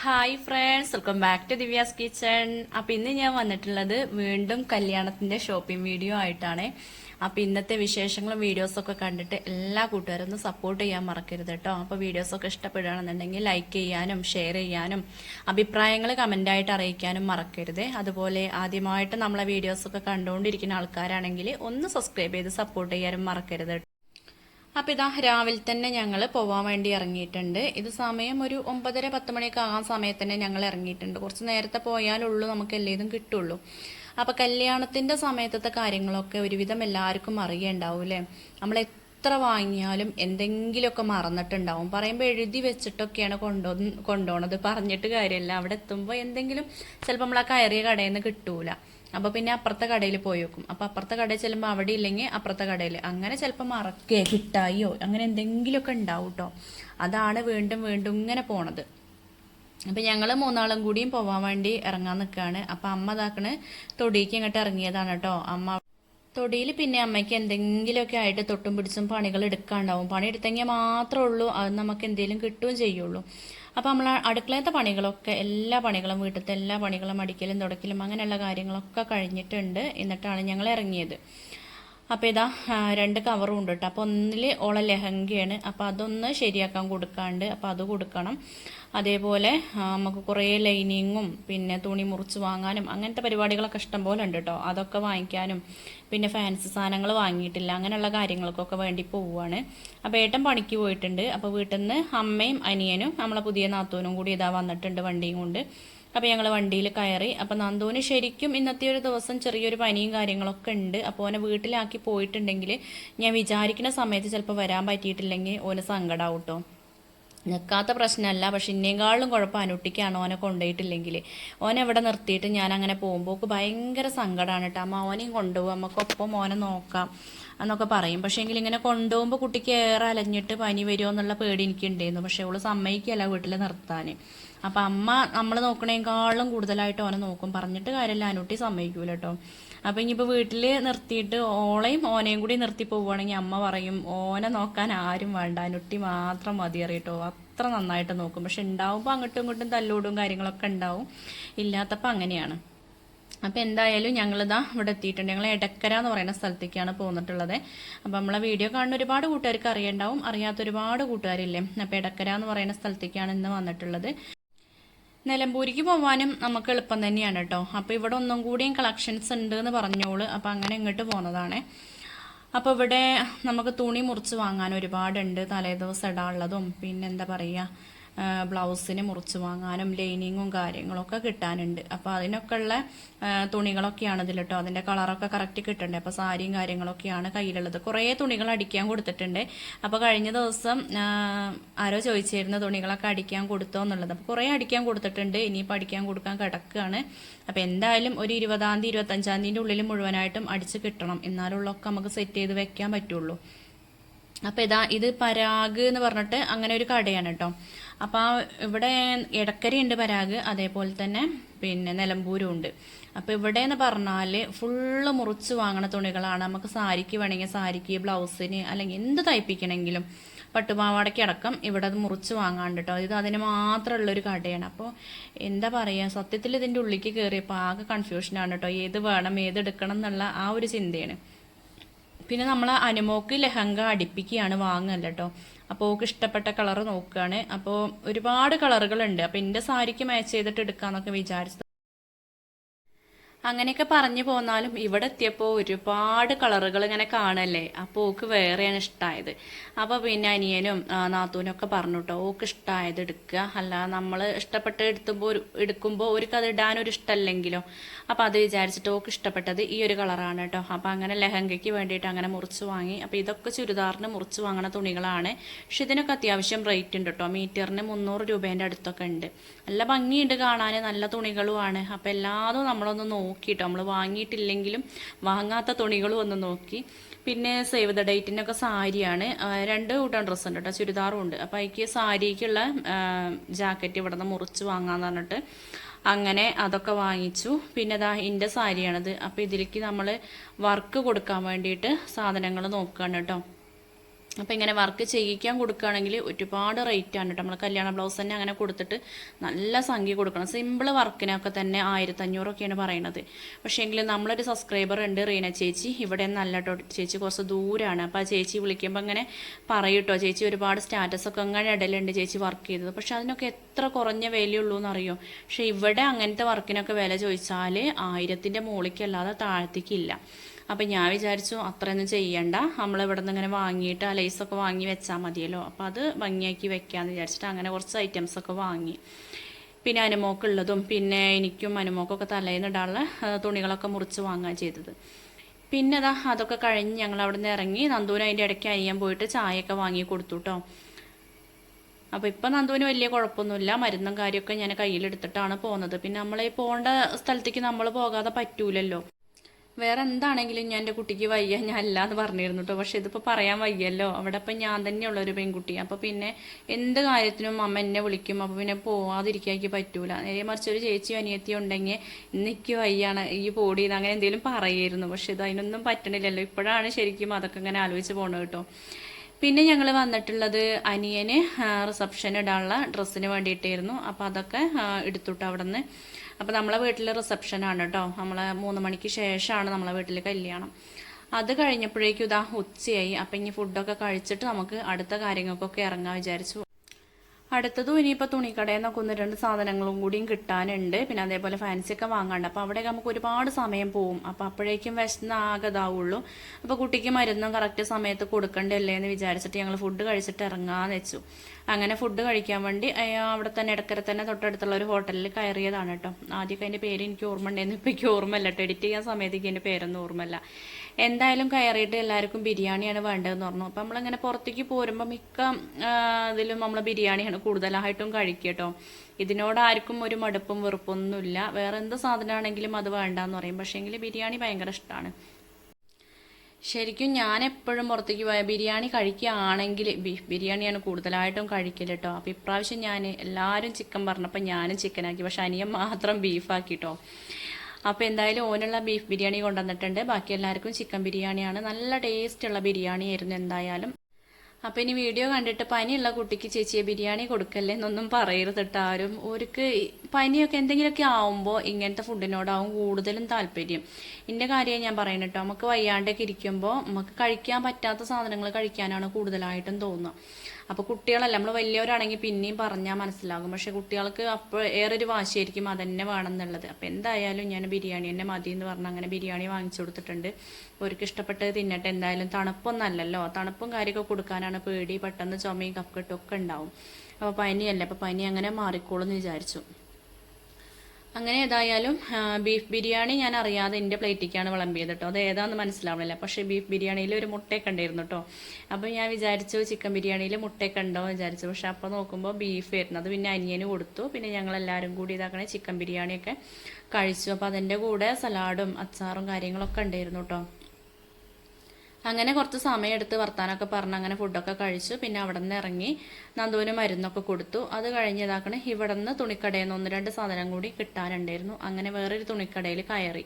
Hi friends welcome back to Divya's kitchen appam ഇന്ന് ഞാൻ വന്നിട്ടുള്ളത് വീണ്ടും കല്യാണത്തിന്റെ ഷോപ്പിംഗ് വീഡിയോ ആയിട്ടാണ്. അപ്പം ഇന്നത്തെ വിശേഷങ്ങളും വീഡിയോസൊക്കെ കണ്ടിട്ട് എല്ലാ കൂട്ടുകാരും ഒന്ന് സപ്പോർട്ട് ചെയ്യാൻ മറക്കരുത് കേട്ടോ. അപ്പോൾ വീഡിയോസൊക്കെ ഇഷ്ടപ്പെടുകയാണെന്നുണ്ടെങ്കിൽ ലൈക്ക് ചെയ്യാനും ഷെയർ ചെയ്യാനും അഭിപ്രായങ്ങൾ കമന്റായിട്ട് അറിയിക്കാനും മറക്കരുത്. അതുപോലെ ആദ്യമായിട്ട് നമ്മളെ വീഡിയോസൊക്കെ കണ്ടുകൊണ്ടിരിക്കുന്ന ആൾക്കാരാണെങ്കിൽ ഒന്ന് സബ്സ്ക്രൈബ് ചെയ്ത് സപ്പോർട്ട് ചെയ്യാനും മറക്കരുത് കേട്ടോ. അപ്പം ഇതാ രാവിലെ തന്നെ ഞങ്ങൾ പോവാൻ വേണ്ടി ഇറങ്ങിയിട്ടുണ്ട്. ഇത് സമയം ഒരു ഒമ്പതര പത്ത് മണിയൊക്കെ ആകാൻ സമയത്ത് തന്നെ ഞങ്ങൾ ഇറങ്ങിയിട്ടുണ്ട്. കുറച്ച് നേരത്തെ പോയാലുള്ളൂ നമുക്ക് എല്ലാതും കിട്ടുള്ളൂ. അപ്പം കല്യാണത്തിന്റെ സമയത്തത്തെ കാര്യങ്ങളൊക്കെ ഒരുവിധം എല്ലാവർക്കും അറിയണ്ടാവും അല്ലേ? നമ്മൾ എത്ര വാങ്ങിയാലും എന്തെങ്കിലുമൊക്കെ മറന്നിട്ടുണ്ടാവും. പറയുമ്പോൾ എഴുതി വെച്ചിട്ടൊക്കെയാണ് കൊണ്ടോ കൊണ്ടുപോണത് പറഞ്ഞിട്ട് കാര്യമില്ല. അവിടെ എത്തുമ്പോൾ എന്തെങ്കിലും ചിലപ്പോൾ നമ്മൾ ആ കയറിയ കടയിൽ നിന്ന് കിട്ടൂല. അപ്പോൾ പിന്നെ അപ്പുറത്തെ കടയിൽ പോയി വെക്കും. അപ്പോൾ അപ്പുറത്തെ കടയിൽ ചെല്ലുമ്പോൾ അവിടെ ഇല്ലെങ്കിൽ അപ്പുറത്തെ കടയിൽ. അങ്ങനെ ചിലപ്പോൾ മറക്കേ കിട്ടായോ? അങ്ങനെ എന്തെങ്കിലുമൊക്കെ ഉണ്ടാവും കേട്ടോ അതാണ് വീണ്ടും വീണ്ടും ഇങ്ങനെ പോണത്. അപ്പം ഞങ്ങൾ മൂന്നാളും കൂടിയും പോവാൻ വേണ്ടി ഇറങ്ങാൻ നിൽക്കുകയാണ് അപ്പം അമ്മ ഇതാക്കണ് തൊടിക്ക് ഇങ്ങോട്ട് ഇറങ്ങിയതാണ് കേട്ടോ അമ്മ തൊടിയിൽ പിന്നെ അമ്മയ്ക്ക് എന്തെങ്കിലുമൊക്കെ ആയിട്ട് തൊട്ടും പിടിച്ചും പണികൾ എടുക്കാണ്ടാവും. പണി എടുത്തെങ്കിൽ മാത്രമേ ഉള്ളൂ. അത് നമുക്ക് എന്തെങ്കിലും കിട്ടുകയും ചെയ്യുള്ളൂ. അപ്പോൾ നമ്മൾ അടുക്കളത്തെ പണികളൊക്കെ എല്ലാ പണികളും വീട്ടിലത്തെ എല്ലാ പണികളും അടിക്കലും തുടക്കലും അങ്ങനെയുള്ള കാര്യങ്ങളൊക്കെ കഴിഞ്ഞിട്ടുണ്ട്. എന്നിട്ടാണ് ഞങ്ങൾ ഇറങ്ങിയത്. അപ്പോൾ ഇതാ രണ്ട് കവറും ഉണ്ട് കേട്ടോ അപ്പോൾ ഒന്നിൽ ഓളെ ലെഹങ്കയാണ്. അപ്പോൾ അതൊന്ന് ശരിയാക്കാൻ കൊടുക്കാണ്ട് അപ്പോൾ അത് കൊടുക്കണം. അതേപോലെ നമുക്ക് കുറേ ലൈനിങ്ങും പിന്നെ തുണി മുറിച്ച് വാങ്ങാനും അങ്ങനത്തെ പരിപാടികളൊക്കെ ഇഷ്ടം പോലെ ഉണ്ട് കേട്ടോ അതൊക്കെ വാങ്ങിക്കാനും പിന്നെ ഫാൻസി സാധനങ്ങൾ വാങ്ങിയിട്ടില്ല അങ്ങനെയുള്ള കാര്യങ്ങൾക്കൊക്കെ വേണ്ടി പോവുകയാണ് അപ്പോൾ ഏട്ടൻ പണിക്ക് പോയിട്ടുണ്ട്. അപ്പോൾ വീട്ടിൽ നിന്ന് അമ്മയും അനിയനും നമ്മളെ പുതിയ നാത്തൂനും കൂടി ഇതാ വന്നിട്ടുണ്ട് വണ്ടിയും കൊണ്ട്. അപ്പോൾ ഞങ്ങൾ വണ്ടിയിൽ കയറി അപ്പോൾ നന്ദുവിന് ശരിക്കും ഇന്നത്തെ ഒരു ദിവസം ചെറിയൊരു പനിയും കാര്യങ്ങളൊക്കെ ഉണ്ട്. അപ്പോൾ ഓനെ വീട്ടിലാക്കി പോയിട്ടുണ്ടെങ്കിൽ ഞാൻ വിചാരിക്കുന്ന സമയത്ത് ചിലപ്പോൾ വരാൻ പറ്റിയിട്ടില്ലെങ്കിൽ ഓന് സങ്കടമാവും കേട്ടോ നിൽക്കാത്ത പ്രശ്നമല്ല പക്ഷെ ഇന്നേക്കാളും കുഴപ്പം അനുട്ടിക്കാണ് ഓനെ കൊണ്ടുപോയിട്ടില്ലെങ്കിൽ ഓനെ നിർത്തിയിട്ട് ഞാൻ അങ്ങനെ പോകുമ്പോൾ ഭയങ്കര സങ്കടമാണ് കേട്ടോ. അമ്മ ഓനെയും കൊണ്ടുപോകും അമ്മക്കൊപ്പം ഓനെ നോക്കാം എന്നൊക്കെ പറയും. പക്ഷേ എങ്കിൽ ഇങ്ങനെ കൊണ്ടുപോകുമ്പോൾ കുട്ടിക്ക് ഏറെ അലഞ്ഞിട്ട് പനി വരുമോ എന്നുള്ള പേടി എനിക്കുണ്ടായിരുന്നു. പക്ഷേ അവൾ സമ്മതിക്കല്ല വീട്ടിൽ നിർത്താൻ അപ്പം അമ്മ നമ്മൾ നോക്കണേക്കാളും കൂടുതലായിട്ട് ഓനെ നോക്കും. പറഞ്ഞിട്ട് കാര്യമില്ല അനുട്ടി സമ്മതിക്കൂല കേട്ടോ. അപ്പം ഇനിയിപ്പോൾ വീട്ടിൽ നിർത്തിയിട്ട് ഓളയും ഓനെയും കൂടി നിർത്തി പോവുകയാണെങ്കിൽ അമ്മ പറയും ഓനെ നോക്കാൻ ആരും വേണ്ട അനുട്ടി മാത്രം മതി അറിയട്ടോ അത്ര നന്നായിട്ട് നോക്കും. പക്ഷെ ഉണ്ടാവുമ്പോൾ അങ്ങോട്ടും ഇങ്ങോട്ടും തല്ലൂടും കാര്യങ്ങളൊക്കെ ഉണ്ടാവും ഇല്ലാത്തപ്പോൾ അങ്ങനെയാണ്. അപ്പോൾ എന്തായാലും ഞങ്ങളിതാ ഇവിടെ എത്തിയിട്ടുണ്ട്. ഞങ്ങൾ എടക്കര എന്ന് പറയുന്ന സ്ഥലത്തേക്കാണ് പോന്നിട്ടുള്ളത്. അപ്പോൾ നമ്മളെ വീഡിയോ കാണുന്ന ഒരുപാട് കൂട്ടുകാർക്ക് അറിയണ്ടാവും. അറിയാത്ത ഒരുപാട് കൂട്ടുകാരില്ലേ? അപ്പോൾ എടക്കര എന്ന് പറയുന്ന സ്ഥലത്തേക്കാണ് ഇന്ന് വന്നിട്ടുള്ളത്. നിലമ്പൂരിക്ക് പോവാനും നമുക്ക് എളുപ്പം തന്നെയാണ് കേട്ടോ അപ്പോൾ ഇവിടെ ഒന്നും കൂടിയും കളക്ഷൻസ് ഉണ്ട് എന്ന് പറഞ്ഞോൾ. അപ്പോൾ അങ്ങനെ ഇങ്ങോട്ട് പോകുന്നതാണ് അപ്പോൾ ഇവിടെ നമുക്ക് തുണി മുറിച്ച് വാങ്ങാൻ ഒരുപാടുണ്ട്. തലേദിവസം ഇടാനുള്ളതും പിന്നെ എന്താ പറയുക ബ്ലൗസിന് മുറിച്ച് വാങ്ങാനും ലൈനിങ്ങും കാര്യങ്ങളൊക്കെ കിട്ടാനുണ്ട്. അപ്പോൾ അതിനൊക്കെ ഉള്ള തുണികളൊക്കെയാണ് ഇതിൽ കേട്ടോ അതിന്റെ കളറൊക്കെ കറക്റ്റ് കിട്ടണ്ടേ? അപ്പോൾ സാരിയും കാര്യങ്ങളൊക്കെയാണ് കയ്യിലുള്ളത്. കുറേ തുണികൾ അടിക്കാൻ കൊടുത്തിട്ടുണ്ട്. അപ്പോൾ കഴിഞ്ഞ ദിവസം ആരോ ചോദിച്ചിരുന്ന തുണികളൊക്കെ അടിക്കാൻ കൊടുത്തോ എന്നുള്ളത്. അപ്പോൾ കുറേ അടിക്കാൻ കൊടുത്തിട്ടുണ്ട്. ഇനിയിപ്പോൾ അടിക്കാൻ കൊടുക്കാൻ കിടക്കുകയാണ് അപ്പോൾ എന്തായാലും ഒരു ഇരുപതാം തീയതി ഇരുപത്തഞ്ചാം തീയതിന്റെ ഉള്ളിൽ മുഴുവനായിട്ടും അടിച്ച് കിട്ടണം. എന്നാലുള്ളൊക്കെ നമുക്ക് സെറ്റ് ചെയ്ത് വെക്കാൻ പറ്റുള്ളൂ. അപ്പോൾ ഇതാ ഇത് പരാഗ് എന്ന് പറഞ്ഞിട്ട് അങ്ങനെ ഒരു കടയാണ് കേട്ടോ. അപ്പോൾ ഇവിടെ ഇടക്കരി ഉണ്ട് പരാഗ് അതേപോലെ തന്നെ പിന്നെ നിലമ്പൂരും ഉണ്ട് അപ്പോൾ ഇവിടെ എന്ന് പറഞ്ഞാൽ ഫുള്ള് മുറിച്ച് വാങ്ങണ തുണികളാണ്. നമുക്ക് സാരിക്ക് വേണമെങ്കിൽ സാരിക്ക് ബ്ലൗസിന് അല്ലെങ്കിൽ എന്ത് തയ്പ്പിക്കണമെങ്കിലും പട്ടുപാവാടയ്ക്ക് അടക്കം ഇവിടെ അത് മുറിച്ച് വാങ്ങാണ്ട് കേട്ടോ ഇത് അതിന് മാത്രമുള്ള ഒരു കടയാണ്. അപ്പോൾ എന്താ പറയുക സത്യത്തിൽ ഇതിന്റെ ഉള്ളിലേക്ക് കയറിയപ്പോൾ ആകെ കൺഫ്യൂഷനാണ് കേട്ടോ ഏത് വേണം ഏത് എടുക്കണം എന്നുള്ള ആ ഒരു ചിന്തയാണ്. പിന്നെ നമ്മൾ അനുമോക്ക് ലെഹങ്ക അടുപ്പിക്കുകയാണ് വാങ്ങല്ല അപ്പോൾ ഓക്ക് ഇഷ്ടപ്പെട്ട കളർ നോക്കുകയാണ് അപ്പോൾ ഒരുപാട് കളറുകളുണ്ട്. അപ്പോൾ എന്റെ സാരിക്ക് മാച്ച് ചെയ്തിട്ട് എടുക്കാന്നൊക്കെ വിചാരിച്ചു അങ്ങനെയൊക്കെ പറഞ്ഞു പോന്നാലും ഇവിടെ എത്തിയപ്പോൾ ഒരുപാട് കളറുകൾ ഇങ്ങനെ കാണല്ലേ? അപ്പോൾ ഓക്ക് വേറെയാണ് ഇഷ്ടമായത് അപ്പോൾ പിന്നെ അനിയനും നാത്തൂനും ഒക്കെ പറഞ്ഞു കേട്ടോ ഓക്ക് ഇഷ്ടമായത് എടുക്കുക. അല്ല നമ്മൾ ഇഷ്ടപ്പെട്ട് എടുത്തുമ്പോൾ ഒരു എടുക്കുമ്പോൾ ഒരു കഥ ഇടാനൊരു ഇഷ്ടമല്ലെങ്കിലോ അപ്പോൾ അത് വിചാരിച്ചിട്ട് ഓക്ക് ഇഷ്ടപ്പെട്ടത് ഈ ഒരു കളറാണ് കേട്ടോ അപ്പോൾ അങ്ങനെ ലെഹങ്കയ്ക്ക് വേണ്ടിയിട്ട് അങ്ങനെ മുറിച്ച് വാങ്ങി. അപ്പോൾ ഇതൊക്കെ ചുരിദാറിന് മുറിച്ച് വാങ്ങണ തുണികളാണ്. പക്ഷെ ഇതിനൊക്കെ അത്യാവശ്യം റേറ്റ് ഉണ്ട് കേട്ടോ മീറ്ററിന് മുന്നൂറ് രൂപേന്റെ അടുത്തൊക്കെ ഉണ്ട്. നല്ല ഭംഗിയുണ്ട് കാണാൻ നല്ല തുണികളുമാണ്. അപ്പോൾ എല്ലാതും നമ്മളൊന്ന് നോക്കിട്ടോ നമ്മൾ വാങ്ങിയിട്ടില്ലെങ്കിലും വാങ്ങാത്ത തുണികളും ഒന്ന് നോക്കി. പിന്നെ സേവ് ദ ഡേറ്റിനൊക്കെ സാരിയാണ്. രണ്ട് കൂട്ടം ഡ്രസ്സ് ഉണ്ട് കേട്ടോ ചുരിദാറും ഉണ്ട്. അപ്പോൾ അതിക്ക് സാരിക്കുള്ള ജാക്കറ്റ് ഇവിടെ നിന്ന് മുറിച്ച് വാങ്ങാന്ന് പറഞ്ഞിട്ട് അങ്ങനെ അതൊക്കെ വാങ്ങിച്ചു. പിന്നെ ഇതാ എന്റെ സാരിയാണിത്. അപ്പോൾ ഇതിലേക്ക് നമ്മൾ വർക്ക് കൊടുക്കാൻ വേണ്ടിയിട്ട് സാധനങ്ങൾ നോക്കുകയാണ് കേട്ടോ അപ്പോൾ ഇങ്ങനെ വർക്ക് ചെയ്യിക്കാൻ കൊടുക്കുകയാണെങ്കിൽ ഒരുപാട് റേറ്റ് ആണ് കേട്ടോ നമ്മൾ കല്യാണ ബ്ലൗസ് തന്നെ അങ്ങനെ കൊടുത്തിട്ട് നല്ല സംഖ്യ കൊടുക്കണം. സിമ്പിൾ വർക്കിനൊക്കെ തന്നെ ആയിരത്തഞ്ഞൂറൊക്കെയാണ് പറയണത്. പക്ഷേ എങ്കിൽ നമ്മളൊരു സബ്സ്ക്രൈബർ ഉണ്ട് റീന ചേച്ചി. ഇവിടെ നല്ല ചേച്ചി കുറച്ച് ദൂരമാണ് അപ്പോൾ ആ ചേച്ചി വിളിക്കുമ്പോൾ അങ്ങനെ പറയൂട്ടോ ചേച്ചി ഒരുപാട് സ്റ്റാറ്റസൊക്കെ അങ്ങനെ ഇടലുണ്ട് ചേച്ചി വർക്ക് ചെയ്തത്. പക്ഷെ അതിനൊക്കെ എത്ര കുറഞ്ഞ വിലയുള്ളൂ എന്നറിയോ? പക്ഷേ ഇവിടെ അങ്ങനത്തെ വർക്കിനൊക്കെ വില ചോദിച്ചാൽ ആയിരത്തിന്റെ മുകളിലേക്കല്ലാതെ താഴത്തേക്കില്ല അപ്പം ഞാൻ വിചാരിച്ചു അത്രയൊന്നും ചെയ്യണ്ട. നമ്മളിവിടെ നിന്ന് ഇങ്ങനെ വാങ്ങിയിട്ട് ആ ലൈസൊക്കെ വാങ്ങി വെച്ചാൽ മതിയല്ലോ. അപ്പം അത് ഭംഗിയാക്കി വെക്കാമെന്ന് വിചാരിച്ചിട്ട് അങ്ങനെ കുറച്ച് ഐറ്റംസൊക്കെ വാങ്ങി. പിന്നെ അനുമോക്കുള്ളതും പിന്നെ എനിക്കും അനുമോക്കൊക്കെ തലേന്ന് ഇടാനുള്ള തുണികളൊക്കെ മുറിച്ച് വാങ്ങാൻ ചെയ്തത്. പിന്നെ അതാ അതൊക്കെ കഴിഞ്ഞ് ഞങ്ങൾ അവിടെ നിന്ന് ഇറങ്ങി നന്ദൂന് അതിന്റെ ഇടയ്ക്ക് അനിയാൻ പോയിട്ട് ചായയൊക്കെ വാങ്ങി കൊടുത്തു കേട്ടോ അപ്പോൾ ഇപ്പം നന്ദുവിന് വലിയ കുഴപ്പമൊന്നുമില്ല. മരുന്നും കാര്യമൊക്കെ ഞാൻ കയ്യിലെടുത്തിട്ടാണ് പോകുന്നത് പിന്നെ നമ്മൾ ഈ പോകേണ്ട സ്ഥലത്തേക്ക് നമ്മൾ പോകാതെ പറ്റൂലല്ലോ. വേറെ എന്താണെങ്കിലും ഞാൻ എന്റെ കുട്ടിക്ക് വയ്യ ഞാൻ അല്ല എന്ന് പറഞ്ഞിരുന്നു കേട്ടോ പക്ഷെ ഇതിപ്പോൾ പറയാൻ വയ്യല്ലോ. അവിടെ ഇപ്പം ഞാൻ തന്നെയുള്ള ഒരു പെൺകുട്ടി. അപ്പോൾ പിന്നെ എന്ത് കാര്യത്തിനും അമ്മ എന്നെ വിളിക്കും. അപ്പോൾ പിന്നെ പോവാതിരിക്കാൻ പറ്റൂല. നേരെ മറിച്ച് ഒരു ചേച്ചി അനിയത്തി ഉണ്ടെങ്കിൽ എനിക്ക് വയ്യാണ് ഈ പോടി അങ്ങനെ എന്തെങ്കിലും പറയായിരുന്നു. പക്ഷെ ഇത് അതിനൊന്നും പറ്റണില്ലല്ലോ. ഇപ്പോഴാണ് ശരിക്കും അതൊക്കെ ഇങ്ങനെ ആലോചിച്ച് പോണത് കേട്ടോ പിന്നെ ഞങ്ങൾ വന്നിട്ടുള്ളത് അനിയന് റിസപ്ഷൻ ഇടാനുള്ള ഡ്രസ്സിന് വേണ്ടിയിട്ടായിരുന്നു. അപ്പോൾ അതൊക്കെ എടുത്തുട്ടോ അവിടെ നിന്ന് അപ്പോൾ നമ്മളെ വീട്ടിൽ റിസപ്ഷനാണ് കേട്ടോ നമ്മളെ മൂന്ന് മണിക്ക് ശേഷമാണ് നമ്മളെ വീട്ടിൽ കല്യാണം. അത് കഴിഞ്ഞപ്പോഴേക്കും ഇതാ ഉച്ചയായി. അപ്പം ഇനി ഫുഡൊക്കെ കഴിച്ചിട്ട് നമുക്ക് അടുത്ത കാര്യങ്ങൾക്കൊക്കെ ഇറങ്ങാൻ വിചാരിച്ചു. അടുത്തതും ഇനിയിപ്പോൾ തുണിക്കടയിൽ നിന്നൊക്കെ ഒന്ന് രണ്ട് സാധനങ്ങളും കൂടിയും കിട്ടാനുണ്ട്. പിന്നെ അതേപോലെ ഫാൻസി ഒക്കെ വാങ്ങാണ്ട്. അപ്പോൾ അവിടെയൊക്കെ നമുക്ക് ഒരുപാട് സമയം പോവും. അപ്പോൾ അപ്പോഴേക്കും വിശന്ന് ആകെ ഇതാവുള്ളൂ അപ്പോൾ കുട്ടിക്ക് മരുന്നും കറക്റ്റ് സമയത്ത് കൊടുക്കണ്ടല്ലേ എന്ന് വിചാരിച്ചിട്ട് ഞങ്ങൾ ഫുഡ് കഴിച്ചിട്ട് ഇറങ്ങാന്ന് വെച്ചു. അങ്ങനെ ഫുഡ് കഴിക്കാൻ വേണ്ടി അവിടെ തന്നെ ഇടക്കര തന്നെ തൊട്ടടുത്തുള്ള ഒരു ഹോട്ടലിൽ കയറിയതാണ് കേട്ടോ. ആദ്യമൊക്കെ അതിന്റെ പേര് എനിക്ക് ഓർമ്മ ഉണ്ടായിരുന്നു ഇപ്പോൾ എനിക്ക് ഓർമ്മയില്ല. കേട്ടോ. എഡിറ്റ് ചെയ്യാൻ സമയത്തേക്ക് എന്റെ പേരൊന്നും ഓർമ്മയില്ല. എന്തായാലും കയറിയിട്ട് എല്ലാവർക്കും ബിരിയാണിയാണ് വേണ്ടതെന്ന് പറഞ്ഞു. അപ്പം നമ്മളിങ്ങനെ പുറത്തേക്ക് പോരുമ്പോൾ മിക്ക ഇതിലും നമ്മൾ ബിരിയാണിയാണ് കൂടുതലായിട്ടും കഴിക്കുക കേട്ടോ ഇതിനോട് ആർക്കും ഒരു മടുപ്പും വെറുപ്പൊന്നുമില്ല. വേറെ എന്ത് സാധനമാണെങ്കിലും അത് വേണ്ടാന്ന് പറയും. പക്ഷേങ്കിൽ ബിരിയാണി ഭയങ്കര ഇഷ്ടമാണ് ശരിക്കും ഞാൻ എപ്പോഴും പുറത്തേക്ക് പോയ ബിരിയാണി കഴിക്കുകയാണെങ്കിൽ ബീഫ് ബിരിയാണിയാണ് കൂടുതലായിട്ടും കഴിക്കൽ കേട്ടോ അപ്പോൾ ഇപ്രാവശ്യം ഞാൻ എല്ലാവരും ചിക്കൻ പറഞ്ഞപ്പോൾ ഞാനും ചിക്കനാക്കി. പക്ഷെ അനിയൻ മാത്രം ബീഫാക്കി കേട്ടോ അപ്പോൾ എന്തായാലും ഓനുള്ള ബീഫ് ബിരിയാണി കൊണ്ടുവന്നിട്ടുണ്ട്. ബാക്കി എല്ലാവർക്കും ചിക്കൻ ബിരിയാണിയാണ്. നല്ല ടേസ്റ്റുള്ള ബിരിയാണി ആയിരുന്നു എന്തായാലും. അപ്പോൾ ഇനി വീഡിയോ കണ്ടിട്ട് പനിയുള്ള കുട്ടിക്ക് ചേച്ചിയെ ബിരിയാണി കൊടുക്കല്ലേ എന്നൊന്നും പറയരുത് കേട്ടോ ആരും ഓർക്ക് പനിയൊക്കെ എന്തെങ്കിലുമൊക്കെ ആവുമ്പോൾ ഇങ്ങനത്തെ ഫുഡിനോടാവും കൂടുതലും താല്പര്യം. എന്റെ കാര്യം ഞാൻ പറയുന്നത് കേട്ടോ. നമുക്ക് വയ്യാണ്ടൊക്കെ ഇരിക്കുമ്പോൾ നമുക്ക് കഴിക്കാൻ പറ്റാത്ത സാധനങ്ങൾ കഴിക്കാനാണ് കൂടുതലായിട്ടും തോന്നുക. അപ്പോൾ കുട്ടികളല്ല നമ്മൾ വലിയവരാണെങ്കിൽ പിന്നെയും പറഞ്ഞാൽ മനസ്സിലാകും. പക്ഷെ കുട്ടികൾക്ക് അപ്പോൾ ഏറെ ഒരു വാശിയായിരിക്കും അതന്നെ വേണം എന്നുള്ളത് അപ്പോൾ എന്തായാലും ഞാൻ ബിരിയാണി തന്നെ മതി എന്ന് പറഞ്ഞ് അങ്ങനെ ബിരിയാണി വാങ്ങിച്ചു കൊടുത്തിട്ടുണ്ട്. അവർക്ക് ഇഷ്ടപ്പെട്ടത് തിന്നട്ടെ. എന്തായാലും തണുപ്പൊന്നല്ലല്ലോ. തണുപ്പും കാര്യമൊക്കെ കൊടുക്കാനാണ് പേടി പെട്ടെന്ന് ചുമയും കഫക്കെട്ടും ഒക്കെ ഉണ്ടാവും. അപ്പോൾ പനിയല്ലേ അപ്പോൾ പനി അങ്ങനെ മാറിക്കോളും എന്ന് വിചാരിച്ചു. അങ്ങനെ ഏതായാലും ബീഫ് ബിരിയാണി ഞാൻ അറിയാതെ എന്റെ പ്ലേറ്റിക്കാണ് വിളമ്പിയത് കേട്ടോ. അത് ഏതാന്ന് മനസ്സിലാവണില്ല. പക്ഷേ ബീഫ് ബിരിയാണിയിൽ ഒരു മുട്ടയൊക്കെ ഉണ്ടായിരുന്നു കേട്ടോ. അപ്പോൾ ഞാൻ വിചാരിച്ചു ചിക്കൻ ബിരിയാണിയിൽ മുട്ടയൊക്കെ ഉണ്ടോ എന്ന് വിചാരിച്ചു. പക്ഷെ അപ്പോൾ നോക്കുമ്പോൾ ബീഫ് ആയിരുന്നു. അത് പിന്നെ അനിയന് കൊടുത്തു. പിന്നെ ഞങ്ങൾ എല്ലാവരും കൂടി ഇതാക്കണേ ചിക്കൻ ബിരിയാണിയൊക്കെ കഴിച്ചു. അപ്പോൾ അതിന്റെ കൂടെ സലാഡും അച്ചാറും കാര്യങ്ങളൊക്കെ ഉണ്ടായിരുന്നു കേട്ടോ. അങ്ങനെ കുറച്ച് സമയം എടുത്ത് വർത്താനൊക്കെ പറഞ്ഞ് അങ്ങനെ ഫുഡൊക്കെ കഴിച്ചു. പിന്നെ അവിടെ നിന്ന് ഇറങ്ങി നന്ദുവിന് മരുന്നൊക്കെ കൊടുത്തു. അത് കഴിഞ്ഞ് ഇതാക്കണേ ഇവിടെ നിന്ന് തുണിക്കടയിൽ നിന്ന് ഒന്ന് രണ്ട് സാധനം കൂടി കിട്ടാനുണ്ടായിരുന്നു. അങ്ങനെ വേറൊരു തുണിക്കടയിൽ കയറി.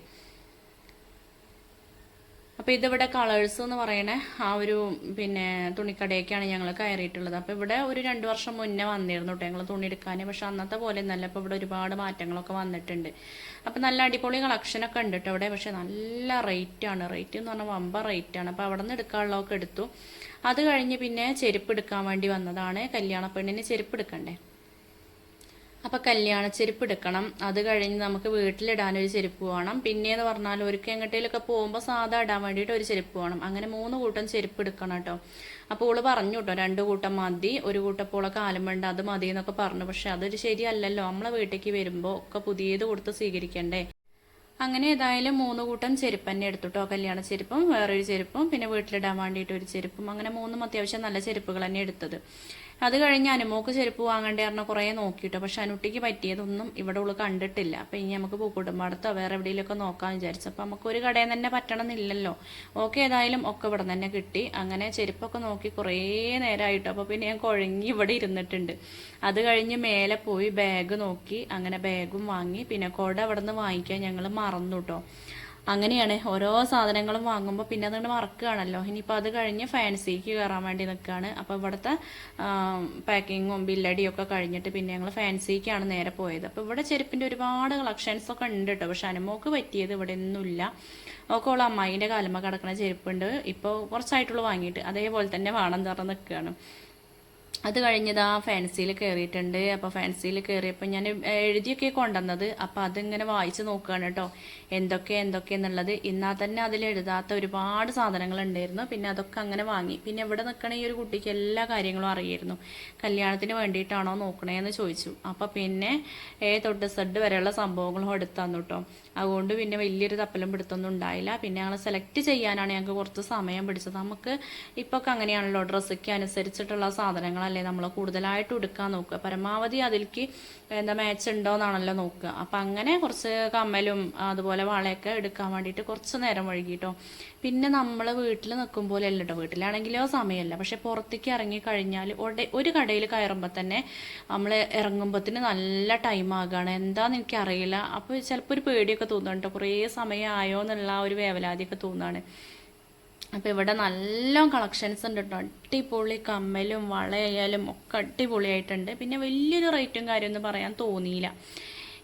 അപ്പോൾ ഇതിവിടെ കളേഴ്സ് എന്ന് പറയണ ആ ഒരു പിന്നെ തുണിക്കടയൊക്കെയാണ് ഞങ്ങൾ കയറിയിട്ടുള്ളത്. അപ്പോൾ ഇവിടെ ഒരു രണ്ട് വർഷം മുന്നേ വന്നിരുന്നു കേട്ടോ ഞങ്ങൾ തുണി എടുക്കാൻ പക്ഷെ അന്നത്തെ പോലെ നല്ല ഇപ്പോൾ ഇവിടെ ഒരുപാട് മാറ്റങ്ങളൊക്കെ വന്നിട്ടുണ്ട്. അപ്പോൾ നല്ല അടിപൊളി കളക്ഷനൊക്കെ ഉണ്ട് കേട്ടോ ഇവിടെ. പക്ഷെ നല്ല റേറ്റ് ആണ്. റേറ്റ് എന്ന് പറഞ്ഞാൽ വമ്പ റേറ്റ് ആണ്. അപ്പോൾ അവിടെ നിന്ന് എടുക്കാനുള്ളതൊക്കെ എടുത്തു. അത് കഴിഞ്ഞ് പിന്നെ ചെരുപ്പ് എടുക്കാൻ വേണ്ടി വന്നതാണ്. കല്യാണ പെണ്ണിന് ചെരുപ്പ് എടുക്കണ്ടേ? അപ്പോൾ കല്യാണ ചെരുപ്പ് എടുക്കണം. അത് കഴിഞ്ഞ് നമുക്ക് വീട്ടിലിടാൻ ഒരു ചെരുപ്പ് വേണം. പിന്നെയെന്ന് പറഞ്ഞാൽ ഒരു എങ്ങോട്ടേലൊക്കെ പോകുമ്പോൾ സാധാ ഇടാൻ വേണ്ടിയിട്ട് ഒരു ചെരുപ്പ് വേണം. അങ്ങനെ മൂന്ന് കൂട്ടം ചെരുപ്പ് എടുക്കണം കേട്ടോ. അപ്പോൾ ഓൾ പറഞ്ഞു കേട്ടോ രണ്ട് കൂട്ടം മതി ഒരു കൂട്ടപ്പോളെ കാലം വേണ്ട അത് മതി എന്നൊക്കെ പറഞ്ഞു. പക്ഷെ അതൊരു ശരിയല്ലല്ലോ. നമ്മളെ വീട്ടിലേക്ക് വരുമ്പോൾ ഒക്കെ പുതിയത് കൊടുത്ത് സ്വീകരിക്കണ്ടേ. അങ്ങനെ ഏതായാലും മൂന്ന് കൂട്ടം ചെരുപ്പ് തന്നെ എടുത്തുട്ടോ കല്യാണ ചെരുപ്പും വേറൊരു ചെരുപ്പും പിന്നെ വീട്ടിലിടാൻ വേണ്ടിയിട്ട് ഒരു ചെരുപ്പും. അങ്ങനെ മൂന്നും അത്യാവശ്യം നല്ല ചെരുപ്പുകൾ തന്നെ എടുത്തത്. അത് കഴിഞ്ഞ് അനുമോക്ക് ചെരുപ്പ് വാങ്ങണ്ടേ പറഞ്ഞാൽ കുറേ നോക്കിയിട്ടോ. പക്ഷെ അനുട്ടിക്ക് പറ്റിയതൊന്നും ഇവിടെ ഉള്ളു കണ്ടിട്ടില്ല. അപ്പം ഇനി നമുക്ക് പൂക്കൂട്ടുമ്പാടത്തോ വേറെ എവിടെയെങ്കിലുമൊക്കെ നോക്കാൻ വിചാരിച്ചു. അപ്പം നമുക്ക് ഒരു കടയിൽ തന്നെ പറ്റണം എന്നില്ലല്ലോ ഓക്കെ ഏതായാലും ഒക്കെ ഇവിടെ തന്നെ കിട്ടി. അങ്ങനെ ചെരുപ്പൊക്കെ നോക്കി കുറേ നേരമായിട്ടോ അപ്പോൾ പിന്നെ ഞാൻ കുഴങ്ങി ഇവിടെ ഇരുന്നിട്ടുണ്ട്. അത് കഴിഞ്ഞ് മേലെ പോയി ബാഗ് നോക്കി. അങ്ങനെ ബാഗും വാങ്ങി. പിന്നെ കുട അവിടെ നിന്ന് വാങ്ങിക്കാൻ ഞങ്ങൾ മറന്നു കേട്ടോ അങ്ങനെയാണ്. ഓരോ സാധനങ്ങളും വാങ്ങുമ്പോൾ പിന്നെ അതുകൊണ്ട് മറക്കുകയാണല്ലോ. ഇനിയിപ്പോൾ അത് കഴിഞ്ഞ് ഫാൻസിക്ക് കയറാൻ വേണ്ടി നിൽക്കുകയാണ് അപ്പോൾ ഇവിടുത്തെ പാക്കിങ്ങും ബില്ലടിയും ഒക്കെ കഴിഞ്ഞിട്ട് പിന്നെ ഞങ്ങൾ ഫാൻസിക്കാണ് നേരെ പോയത്. അപ്പോൾ ഇവിടെ ചെരുപ്പിന്റെ ഒരുപാട് കളക്ഷൻസ് ഒക്കെ ഉണ്ട് കേട്ടോ പക്ഷെ അനുമോക്ക് പറ്റിയത് ഇവിടെ ഒന്നുമില്ല. ഒക്കെ ഉള്ള അമ്മായിന്റെ കാലമ്മ കിടക്കുന്ന ചെരുപ്പുണ്ട്. ഇപ്പോൾ കുറച്ചായിട്ടുള്ള വാങ്ങിയിട്ട്. അതേപോലെ തന്നെ വേണം തുറന്ന് നിൽക്കുകയാണ് അത് കഴിഞ്ഞതാ ഫാൻസിയിൽ കയറിയിട്ടുണ്ട് അപ്പോൾ ഫാൻസിയിൽ കയറിയപ്പോൾ ഞാൻ എഴുതിയൊക്കെ കൊണ്ടുവന്നത്. അപ്പോൾ അതിങ്ങനെ വായിച്ച് നോക്കുകയാണ് കേട്ടോ എന്തൊക്കെ എന്തൊക്കെ എന്നുള്ളത്. തന്നെ അതിൽ എഴുതാത്ത ഒരുപാട് സാധനങ്ങൾ ഉണ്ടായിരുന്നു. പിന്നെ അതൊക്കെ അങ്ങനെ വാങ്ങി. പിന്നെ ഇവിടെ നിൽക്കണ ഈ ഒരു കുട്ടിക്ക് എല്ലാ കാര്യങ്ങളും അറിയായിരുന്നു. കല്യാണത്തിന് വേണ്ടിയിട്ടാണോ നോക്കണേന്ന് ചോദിച്ചു. അപ്പോൾ പിന്നെ ഏ തൊട്ട് സെഡ് വരെയുള്ള സംഭവങ്ങളും എടുത്തു തന്നു കേട്ടോ അതുകൊണ്ട് പിന്നെ വലിയൊരു തപ്പലും പിടുത്തൊന്നും ഉണ്ടായില്ല. പിന്നെ ഞങ്ങൾ സെലക്ട് ചെയ്യാനാണ് ഞങ്ങൾക്ക് കുറച്ച് സമയം പിടിച്ചത്. നമുക്ക് ഇപ്പോൾ ഒക്കെ അങ്ങനെയാണല്ലോ. ഡ്രസ്സൊക്കെ അനുസരിച്ചിട്ടുള്ള സാധനങ്ങളല്ലേ നമ്മൾ കൂടുതലായിട്ട് എടുക്കാൻ നോക്കുക. പരമാവധി അതിലേക്ക് എന്താ മാച്ച് ഉണ്ടോയെന്നാണല്ലോ നോക്കുക. അപ്പം അങ്ങനെ കുറച്ച് കമ്മലും അതുപോലെ വളയൊക്കെ എടുക്കാൻ വേണ്ടിയിട്ട് കുറച്ച് നേരം വഴുകിട്ടോ പിന്നെ നമ്മൾ വീട്ടിൽ നിൽക്കും പോലെ അല്ല കേട്ടോ വീട്ടിലാണെങ്കിലോ സമയമല്ല പക്ഷെ പുറത്തേക്ക് ഇറങ്ങി കഴിഞ്ഞാൽ ഒരു കടയിൽ കയറുമ്പോൾ തന്നെ നമ്മൾ ഇറങ്ങുമ്പോഴത്തിന് നല്ല ടൈം ആകുകയാണ് എന്താണെന്ന് എനിക്കറിയില്ല. അപ്പോൾ ചിലപ്പോൾ ഒരു പേടിയൊക്കെ തോന്നുന്നുണ്ട് കുറേ സമയമായോ എന്നുള്ള ഒരു വേവലാതിയൊക്കെ തോന്നുകയാണ് അപ്പോൾ ഇവിടെ നല്ല കളക്ഷൻസ് ഉണ്ട് കേട്ടോ അടിപൊളി കമ്മലും വളയായാലും ഒക്കെ അടിപൊളിയായിട്ടുണ്ട്. പിന്നെ വലിയൊരു റേറ്റും കാര്യമൊന്നും പറയാൻ തോന്നിയില്ല.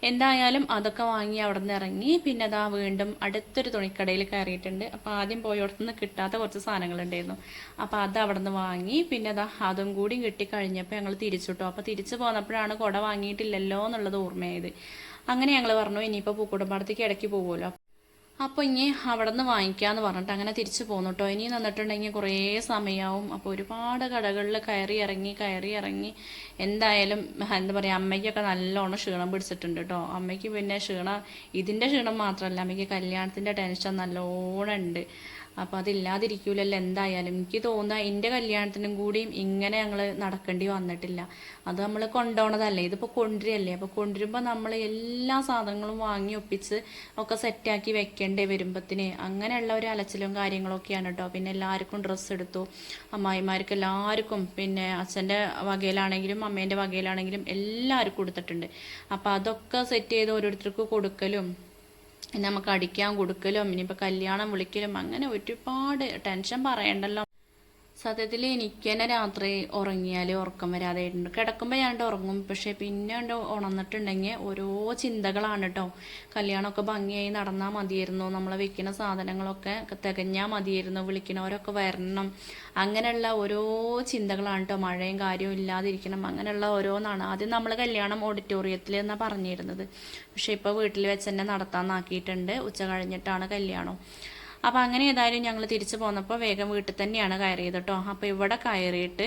എന്തായാലും അതൊക്കെ വാങ്ങി അവിടെ നിന്ന് ഇറങ്ങി. പിന്നെ അതാ വീണ്ടും അടുത്തൊരു തുണിക്കടയിൽ കയറിയിട്ടുണ്ട്. അപ്പോൾ ആദ്യം പോയോടത്തു നിന്ന് കിട്ടാത്ത കുറച്ച് സാധനങ്ങളുണ്ടായിരുന്നു അപ്പോൾ അത് അവിടെ നിന്ന് വാങ്ങി. പിന്നെ അതാ അതും കൂടി കിട്ടിക്കഴിഞ്ഞപ്പോൾ ഞങ്ങൾ തിരിച്ചു കിട്ടും അപ്പോൾ തിരിച്ചു പോന്നപ്പോഴാണ് കുട വാങ്ങിയിട്ടില്ലല്ലോ എന്നുള്ളത് ഓർമ്മയായത്. അങ്ങനെ ഞങ്ങൾ പറഞ്ഞു ഇനിയിപ്പോൾ പൂക്കുടമ്പാടത്തേക്ക് ഇടയ്ക്ക് പോകുമല്ലോ അപ്പോൾ ഇനി അവിടെ നിന്ന് വാങ്ങിക്കാമെന്ന് പറഞ്ഞിട്ട് അങ്ങനെ തിരിച്ചു പോന്നു കേട്ടോ ഇനി നിന്നിട്ടുണ്ടെങ്കിൽ കുറേ സമയമാവും അപ്പോൾ ഒരുപാട് കടകളിൽ കയറി ഇറങ്ങി കയറി ഇറങ്ങി. എന്തായാലും എന്താ പറയുക അമ്മയ്ക്കൊക്കെ നല്ലോണം ക്ഷീണം പിടിച്ചിട്ടുണ്ട് കേട്ടോ അമ്മയ്ക്ക് പിന്നെ ക്ഷീണം ഇതിന്റെ ക്ഷീണം മാത്രമല്ല അമ്മയ്ക്ക് കല്യാണത്തിന്റെ ടെൻഷൻ നല്ലോണം ഉണ്ട്. അപ്പോൾ അതില്ലാതിരിക്കൂലല്ലോ എന്തായാലും. എനിക്ക് തോന്നുക എന്റെ കല്യാണത്തിനും കൂടിയും ഇങ്ങനെ ഞങ്ങൾ നടക്കേണ്ടി വന്നിട്ടില്ല. അത് നമ്മൾ കൊണ്ടുപോകണതല്ലേ ഇതിപ്പോൾ കൊണ്ടുവരികയല്ലേ. അപ്പോൾ കൊണ്ടുവരുമ്പോൾ നമ്മൾ എല്ലാ സാധനങ്ങളും വാങ്ങി ഒപ്പിച്ച് ഒക്കെ സെറ്റാക്കി വെക്കേണ്ടേ വരുമ്പത്തിന് അങ്ങനെയുള്ള ഒരു അലച്ചിലും കാര്യങ്ങളൊക്കെയാണ് കേട്ടോ പിന്നെ എല്ലാവർക്കും ഡ്രസ്സ് എടുത്തു. അമ്മായിമാർക്ക് എല്ലാവർക്കും പിന്നെ അച്ഛന്റെ വകയിലാണെങ്കിലും അമ്മേന്റെ വകയിലാണെങ്കിലും എല്ലാവർക്കും കൊടുത്തിട്ടുണ്ട്. അപ്പോൾ അതൊക്കെ സെറ്റ് ചെയ്ത് ഓരോരുത്തർക്ക് കൊടുക്കലും നമുക്ക് അടിക്കാൻ കൊടുക്കലും ഇനിയിപ്പോൾ കല്യാണം വിളിക്കലും അങ്ങനെ ഒരുപാട് ടെൻഷൻ പറയണ്ടല്ലോ. സത്യത്തിൽ എനിക്ക് തന്നെ രാത്രി ഉറങ്ങിയാൽ ഉറക്കം വരാതെയായിട്ടുണ്ട് കിടക്കുമ്പോൾ ഞാൻ ഉറങ്ങും. പക്ഷേ പിന്നെ ഉണ്ട് ഉണർന്നിട്ടുണ്ടെങ്കിൽ ഓരോ ചിന്തകളാണ് കേട്ടോ കല്യാണമൊക്കെ ഭംഗിയായി നടന്നാൽ മതിയായിരുന്നു. നമ്മൾ വെക്കുന്ന സാധനങ്ങളൊക്കെ തികഞ്ഞാൽ മതിയായിരുന്നു. വിളിക്കുന്നവരൊക്കെ വരണം. അങ്ങനെയുള്ള ഓരോ ചിന്തകളാണ് കേട്ടോ മഴയും കാര്യവും ഇല്ലാതിരിക്കണം. അങ്ങനെയുള്ള ഓരോന്നാണ്. ആദ്യം നമ്മൾ കല്യാണം ഓഡിറ്റോറിയത്തിൽ എന്നാണ് പറഞ്ഞിരുന്നത്. പക്ഷേ ഇപ്പോൾ വീട്ടിൽ വെച്ച് തന്നെ നടത്താമെന്നാക്കിയിട്ടുണ്ട് ഉച്ച കഴിഞ്ഞിട്ടാണ് കല്യാണം. അപ്പോൾ അങ്ങനെ ഏതായാലും ഞങ്ങൾ തിരിച്ചു പോന്നപ്പോൾ വേഗം വീട്ടിൽ തന്നെയാണ് കയറിയത് കേട്ടോ അപ്പോൾ ഇവിടെ കയറിയിട്ട്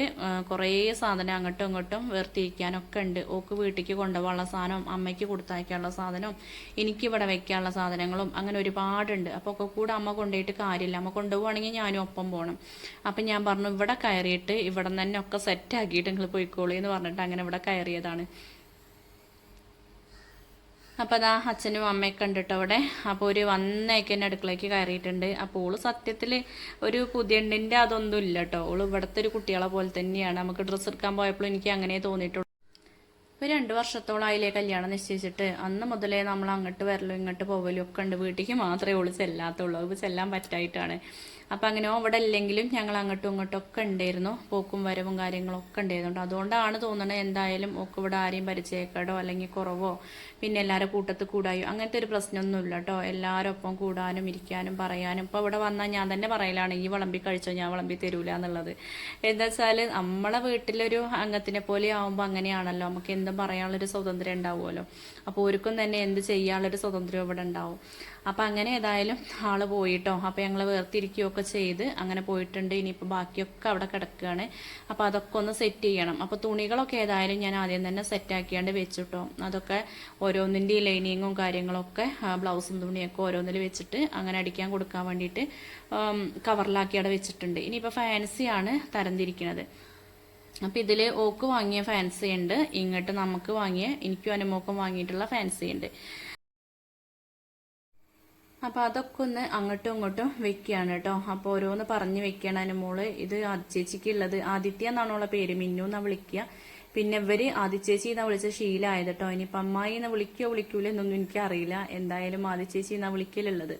കുറേ സാധനം അങ്ങോട്ടും ഇങ്ങോട്ടും വേർതിരിക്കാനൊക്കെ ഉണ്ട്. ഓക്ക് വീട്ടിലേക്ക് കൊണ്ടുപോകാനുള്ള സാധനം അമ്മയ്ക്ക് കൊടുത്തയക്കാനുള്ള സാധനവും എനിക്ക് ഇവിടെ വെക്കാനുള്ള സാധനങ്ങളും അങ്ങനെ ഒരുപാടുണ്ട്. അപ്പോൾ ഒക്കെ കൂടെ അമ്മ കൊണ്ടുപോയിട്ട് കാര്യമില്ല. അമ്മ കൊണ്ടുപോകുകയാണെങ്കിൽ ഞാനും ഒപ്പം പോകണം അപ്പം ഞാൻ പറഞ്ഞു ഇവിടെ കയറിയിട്ട് ഇവിടെ തന്നെ ഒക്കെ സെറ്റാക്കിയിട്ട് നിങ്ങൾ പോയിക്കോളൂ എന്ന് പറഞ്ഞിട്ട് അങ്ങനെ ഇവിടെ കയറിയതാണ്. അപ്പോൾ അതാ അച്ഛനും അമ്മയൊക്കെ ഉണ്ട് കേട്ടോ അവിടെ. അപ്പോൾ ഒരു വന്നേക്ക് തന്നെ അടുക്കളയ്ക്ക് കയറിയിട്ടുണ്ട്. അപ്പോൾ ഓൾ സത്യത്തിൽ ഒരു പുതിയണ്ണിന്റെ അതൊന്നും ഇല്ല കേട്ടോ ഓൾ ഇവിടുത്തെ ഒരു കുട്ടികളെ പോലെ തന്നെയാണ്. നമുക്ക് ഡ്രസ്സ് എടുക്കാൻ പോയപ്പോഴും എനിക്ക് അങ്ങനെ തോന്നിയിട്ടുള്ളൂ. ഇപ്പോൾ രണ്ട് വർഷത്തോളം അതിലെ കല്യാണം നിശ്ചയിച്ചിട്ട്. അന്ന് മുതലേ നമ്മൾ അങ്ങോട്ട് വരലും ഇങ്ങോട്ട് പോകലും ഒക്കെ ഉണ്ട്. വീട്ടിലേക്ക് മാത്രമേ ഓൾ ചെല്ലാത്തുള്ളൂ. അത് ചെല്ലാൻ പറ്റായിട്ടാണ്. അപ്പം അങ്ങനെ അവിടെ ഇല്ലെങ്കിലും ഞങ്ങൾ അങ്ങോട്ടും ഇങ്ങോട്ടും ഒക്കെ ഉണ്ടായിരുന്നു. പോക്കും വരവും കാര്യങ്ങളൊക്കെ ഉണ്ടായിരുന്നു. അതുകൊണ്ടാണ് തോന്നുന്നത് എന്തായാലും ഒക്കെ ഇവിടെ ആരെയും പരിചയക്കേടോ അല്ലെങ്കിൽ കുറവോ പിന്നെ എല്ലാവരും കൂട്ടത്തിൽ കൂടായോ അങ്ങനത്തെ ഒരു പ്രശ്നമൊന്നുമില്ല കേട്ടോ. എല്ലാവരും ഒപ്പം കൂടാനും ഇരിക്കാനും പറയാനും. ഇപ്പോൾ ഇവിടെ വന്നാൽ ഞാൻ തന്നെ പറയലാണ് ഈ വിളമ്പി കഴിച്ചോ ഞാൻ വിളമ്പി തരൂല എന്നുള്ളത്. എന്താ വെച്ചാൽ നമ്മളെ വീട്ടിലൊരു അംഗത്തിനെ പോലെ ആവുമ്പോൾ അങ്ങനെയാണല്ലോ. നമുക്ക് എന്തും പറയാനുള്ളൊരു സ്വാതന്ത്ര്യം ഉണ്ടാവുമല്ലോ. അപ്പോൾ ഒരുക്കും തന്നെ എന്ത് ചെയ്യാനുള്ളൊരു സ്വാതന്ത്ര്യം ഇവിടെ ഉണ്ടാവും. അപ്പം അങ്ങനെ ഏതായാലും ആൾ പോയിട്ടോ. അപ്പോൾ ഞങ്ങൾ വേർതിരിക്കുകയൊക്കെ ചെയ്ത് അങ്ങനെ പോയിട്ടുണ്ട്. ഇനിയിപ്പോൾ ബാക്കിയൊക്കെ അവിടെ കിടക്കുകയാണ്. അപ്പോൾ അതൊക്കെ ഒന്ന് സെറ്റ് ചെയ്യണം. അപ്പോൾ തുണികളൊക്കെ ഏതായാലും ഞാൻ ആദ്യം തന്നെ സെറ്റാക്കിയാണ്ട് വെച്ചിട്ടോ. അതൊക്കെ ഓരോന്നിന്റെ ലൈനിങ്ങും കാര്യങ്ങളൊക്കെ ബ്ലൗസും തുണിയൊക്കെ ഓരോന്നിൽ വെച്ചിട്ട് അങ്ങനെ അടിക്കാൻ കൊടുക്കാൻ വേണ്ടിയിട്ട് കവറിലാക്കി അവിടെ വെച്ചിട്ടുണ്ട്. ഇനിയിപ്പോൾ ഫാൻസിയാണ് തരംതിരിക്കുന്നത് അപ്പം ഇതിൽ ഓക്ക് വാങ്ങിയ ഫാൻസി ഉണ്ട്. ഇങ്ങോട്ട് നമുക്ക് വാങ്ങിയ എനിക്കും അനുമോക്കും വാങ്ങിയിട്ടുള്ള ഫാൻസി ഉണ്ട്. അപ്പോൾ അതൊക്കെ ഒന്ന് അങ്ങോട്ടും ഇങ്ങോട്ടും വെക്കുകയാണ് കേട്ടോ. അപ്പോൾ ഓരോന്ന് പറഞ്ഞു വെക്കുകയാണ് അതിന് മോൾ. ഇത് ആദിച്ചേച്ചിക്കുള്ളത് ആദിത്യ എന്നാണ് പേര്? മിന്നു എന്നാ വിളിക്കുക. പിന്നെ ഇവർ ആദിച്ചേച്ചി എന്നാ വിളിച്ച ശീലമായത് കേട്ടോ. ഇനിയിപ്പം അമ്മായി എന്ന് വിളിക്കോ വിളിക്കൂല എന്നൊന്നും എനിക്കറിയില്ല എന്തായാലും ആദിച്ചേച്ചി എന്നാ വിളിക്കലുള്ളത്.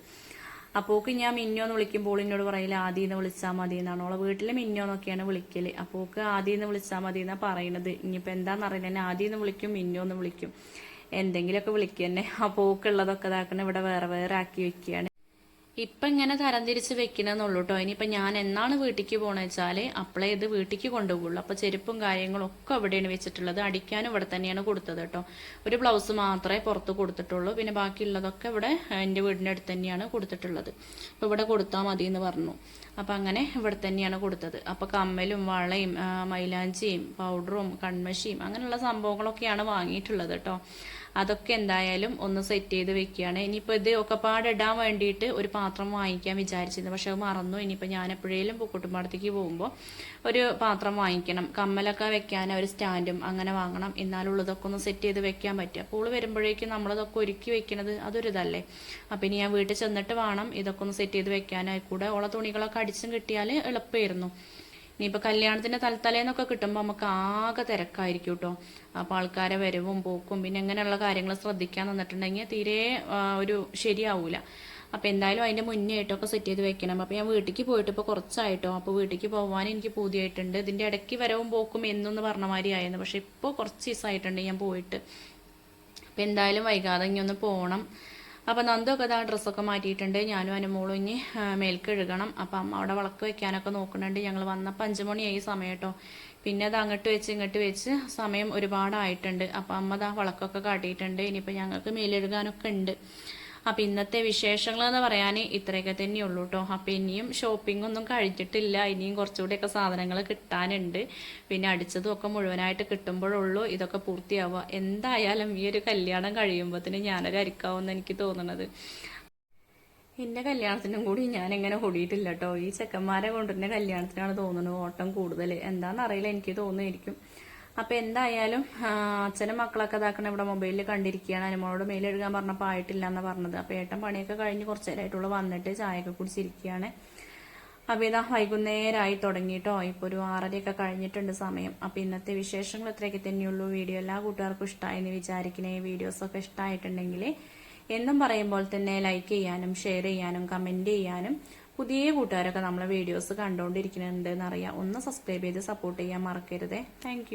അപ്പോക്ക് ഞാൻ മിന്നോ എന്ന് വിളിക്കുമ്പോൾ എന്നോട് പറയില്ല ആദ്യം എന്ന് വിളിച്ചാൽ മതി എന്നാണ്? ഓളെ വീട്ടിൽ മിന്നോന്നൊക്കെയാണ് വിളിക്കൽ. അപ്പോക്ക് ആദ്യം എന്ന് വിളിച്ചാൽ മതി എന്നാ പറയണത്. ഇനിയിപ്പോൾ എന്താണെന്നറിയില്ല എന്നെ ആദ്യം എന്ന് വിളിക്കും മിന്നോ എന്ന് വിളിക്കും. എന്തെങ്കിലുമൊക്കെ വിളിക്കുക തന്നെ. പോക്കുള്ളതൊക്കെ ഇതാക്കണം ഇവിടെ വേറെ വേറെ ആക്കി വെക്കുകയാണ്. ഇപ്പൊ ഇങ്ങനെ തരംതിരിച്ച് വെക്കണമെന്നുള്ളൂ കേട്ടോ. ഇനിയിപ്പൊ ഞാൻ എന്നാണ് വീട്ടിലേക്ക് പോണെന്ന് വെച്ചാൽ അപ്പളേ ഇത് വീട്ടിലേക്ക് കൊണ്ടുപോകുള്ളൂ അപ്പോൾ ചെരുപ്പും കാര്യങ്ങളും ഒക്കെ ഇവിടെയാണ് വെച്ചിട്ടുള്ളത്. അടിക്കാനും ഇവിടെ തന്നെയാണ് കൊടുത്തത് കേട്ടോ. ഒരു ബ്ലൗസ് മാത്രമേ പുറത്ത് കൊടുത്തിട്ടുള്ളൂ. പിന്നെ ബാക്കിയുള്ളതൊക്കെ ഇവിടെ എന്റെ വീടിന്റെ അടുത്ത് തന്നെയാണ് കൊടുത്തിട്ടുള്ളത്. അപ്പൊ ഇവിടെ കൊടുത്താൽ മതി എന്ന് പറഞ്ഞു. അപ്പൊ അങ്ങനെ ഇവിടെ തന്നെയാണ് കൊടുത്തത്. അപ്പോൾ കമ്മലും വളയും ആ, മൈലാഞ്ചിയും പൗഡറും കൺമഷിയും അങ്ങനെയുള്ള സംഭവങ്ങളൊക്കെയാണ് വാങ്ങിയിട്ടുള്ളത് കേട്ടോ. അതൊക്കെ എന്തായാലും ഒന്ന് സെറ്റ് ചെയ്ത് വെക്കുകയാണ്. ഇനിയിപ്പോൾ ഇത് ഒക്കെ പാടിടാൻ വേണ്ടിയിട്ട് ഒരു പാത്രം വാങ്ങിക്കാൻ വിചാരിച്ചിരുന്നു. പക്ഷെ അത് മറന്നു. ഇനിയിപ്പോൾ ഞാൻ എപ്പോഴേലും പൂക്കുട്ടുംപാടത്തേക്ക് പോകുമ്പോൾ ഒരു പാത്രം വാങ്ങിക്കണം. കമ്മലൊക്കെ വെക്കാൻ ഒരു സ്റ്റാൻഡും അങ്ങനെ വാങ്ങണം. എന്നാലുള്ളതൊക്കെ ഒന്ന് സെറ്റ് ചെയ്ത് വെക്കാൻ പറ്റുക അപ്പോൾ വരുമ്പോഴേക്കും നമ്മളതൊക്കെ ഒരുക്കി വെക്കുന്നത് അതൊരിതല്ലേ? അപ്പം ഇനി ഞാൻ വീട്ടിൽ ചെന്നിട്ട് വേണം ഇതൊക്കെ ഒന്ന് സെറ്റ് ചെയ്ത് വെക്കാനായി കൂടെ. തുണികളൊക്കെ അടിച്ചും കിട്ടിയാൽ എളുപ്പമായിരുന്നു ഇനിയിപ്പോൾ കല്യാണത്തിന്റെ തലത്തലേന്നൊക്കെ കിട്ടുമ്പോൾ നമുക്ക് ആകെ തിരക്കായിരിക്കും കേട്ടോ അപ്പോൾ ആൾക്കാരെ വരവും പോക്കും പിന്നെ ഇങ്ങനെയുള്ള കാര്യങ്ങൾ ശ്രദ്ധിക്കാൻ നിന്നിട്ടുണ്ടെങ്കിൽ തീരെ ഒരു ശരിയാവൂല. അപ്പോൾ എന്തായാലും അതിന്റെ മുന്നേ ആയിട്ടൊക്കെ സെറ്റ് ചെയ്ത് വെക്കണം. അപ്പോൾ ഞാൻ വീട്ടിലേക്ക് പോയിട്ട് ഇപ്പോൾ കുറച്ചായിട്ടോ. അപ്പോൾ വീട്ടിലേക്ക് പോകാൻ എനിക്ക് പൂതിയായിട്ടുണ്ട്. ഇതിന്റെ ഇടയ്ക്ക് വരവും പോക്കും എന്നൊന്ന് പറഞ്ഞ മാതിരി ആയിരുന്നു. പക്ഷെ ഇപ്പോൾ കുറച്ച് ദിവസമായിട്ടുണ്ട് ഞാൻ പോയിട്ട്. അപ്പം എന്തായാലും വൈകാതെ ഇനി ഒന്ന് പോകണം അപ്പം നന്ദൊക്കെ ഇതാ ഡ്രസ്സൊക്കെ മാറ്റിയിട്ടുണ്ട്. ഞാനും അനുമോളും ഇനി മേൽക്കെഴുകണം മേൽക്ക് അപ്പം അമ്മ അവിടെ വിളക്ക് വെക്കാനൊക്കെ നോക്കുന്നുണ്ട്. ഞങ്ങൾ വന്നപ്പോൾ അഞ്ച് മണിയായി സമയം കേട്ടോ. പിന്നെ അത് അങ്ങോട്ട് വെച്ച് ഇങ്ങോട്ട് വെച്ച് സമയം ഒരുപാടായിട്ടുണ്ട്. അപ്പം അമ്മ ആ വിളക്കൊക്കെ കാട്ടിയിട്ടുണ്ട്. ഇനിയിപ്പോൾ ഞങ്ങൾക്ക് മേലെഴുകാനൊക്കെ ഉണ്ട്. അപ്പം ഇന്നത്തെ വിശേഷങ്ങൾ എന്ന് പറയാൻ ഇത്രയൊക്കെ തന്നെയുള്ളൂ കേട്ടോ അപ്പം ഇനിയും ഷോപ്പിംഗ് ഒന്നും കഴിഞ്ഞിട്ടില്ല. ഇനിയും കുറച്ചുകൂടിയൊക്കെ സാധനങ്ങൾ കിട്ടാനുണ്ട്. പിന്നെ അടിച്ചതും ഒക്കെ മുഴുവനായിട്ട് കിട്ടുമ്പോഴുള്ളൂ. ഇതൊക്കെ പൂർത്തിയാവുക. എന്തായാലും ഈ ഒരു കല്യാണം കഴിയുമ്പോഴത്തേന് ഞാനൊരു അരിക്കാവുമെന്ന് എനിക്ക് തോന്നുന്നത് എന്റെ കല്യാണത്തിനും കൂടി ഞാൻ എങ്ങനെ ഓടിയിട്ടില്ല കേട്ടോ ഈ ചെക്കന്മാരെ കൊണ്ടുവരുന്ന കല്യാണത്തിനാണ് തോന്നുന്നത് ഓട്ടം കൂടുതൽ എന്താണെന്നറിയില്ല. എനിക്ക് തോന്നുമായിരിക്കും അപ്പൊ എന്തായാലും അച്ഛനും മക്കളൊക്കെ ഇതാക്കണ ഇവിടെ മൊബൈലിൽ കണ്ടിരിക്കുകയാണ്. അനുമോളോട് മെയിൽ എഴുതാൻ പറഞ്ഞപ്പോൾ ആയിട്ടില്ല എന്ന് പറഞ്ഞത്. അപ്പൊ ഏട്ടൻ പണിയൊക്കെ കഴിഞ്ഞ് കുറച്ച് നേരമായിട്ടുള്ള വന്നിട്ട് ചായയൊക്കെ കുടിച്ചിരിക്കുകയാണ്. അപ്പൊ ഇതാ വൈകുന്നേരമായി തുടങ്ങിയിട്ടോ. ഇപ്പൊ ഒരു ആറരയൊക്കെ കഴിഞ്ഞിട്ടുണ്ട് സമയം. അപ്പൊ ഇന്നത്തെ വിശേഷങ്ങൾ ഇത്രയൊക്കെ തന്നെയുള്ളൂ. വീഡിയോ എല്ലാ കൂട്ടുകാർക്കും ഇഷ്ടമായെന്ന് വിചാരിക്കണേ. വീഡിയോസ് ഒക്കെ ഇഷ്ടമായിട്ടുണ്ടെങ്കിൽ എന്നും പറയുമ്പോൾ തന്നെ ലൈക്ക് ചെയ്യാനും ഷെയർ ചെയ്യാനും കമന്റ് ചെയ്യാനും പുതിയ കൂട്ടുകാരൊക്കെ നമ്മളെ വീഡിയോസ് കണ്ടുകൊണ്ടിരിക്കുന്നുണ്ട് എന്നറിയാം. ഒന്ന് സബ്സ്ക്രൈബ് ചെയ്ത് സപ്പോർട്ട് ചെയ്യാൻ മറക്കരുതേ. താങ്ക്